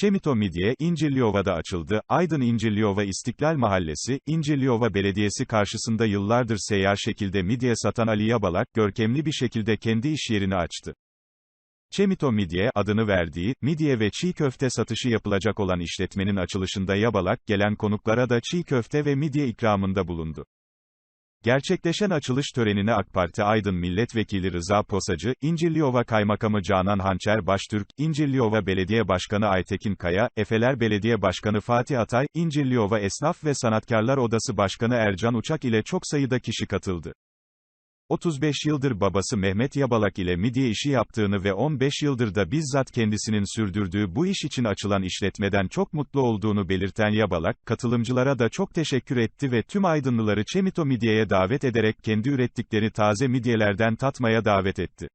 Çemito Midye, İncirliova'da açıldı. Aydın İncirliova İstiklal Mahallesi, İncirliova Belediyesi karşısında yıllardır seyyar şekilde midye satan Ali Yabalak, görkemli bir şekilde kendi iş yerini açtı. Çemito Midye, adını verdiği, midye ve çiğ köfte satışı yapılacak olan işletmenin açılışında Yabalak, gelen konuklara da çiğ köfte ve midye ikramında bulundu. Gerçekleşen açılış törenine AK Parti Aydın Milletvekili Rıza Posacı, İncirliova Kaymakamı Canan Hançer Baştürk, İncirliova Belediye Başkanı Aytekin Kaya, Efeler Belediye Başkanı Fatih Atay, İncirliova Esnaf ve Sanatkarlar Odası Başkanı Ercan Uçak ile çok sayıda kişi katıldı. 35 yıldır babası Mehmet Yabalak ile midye işi yaptığını ve 15 yıldır da bizzat kendisinin sürdürdüğü bu iş için açılan işletmeden çok mutlu olduğunu belirten Yabalak, katılımcılara da çok teşekkür etti ve tüm Aydınlıları Çemito Midye'ye davet ederek kendi ürettikleri taze midyelerden tatmaya davet etti.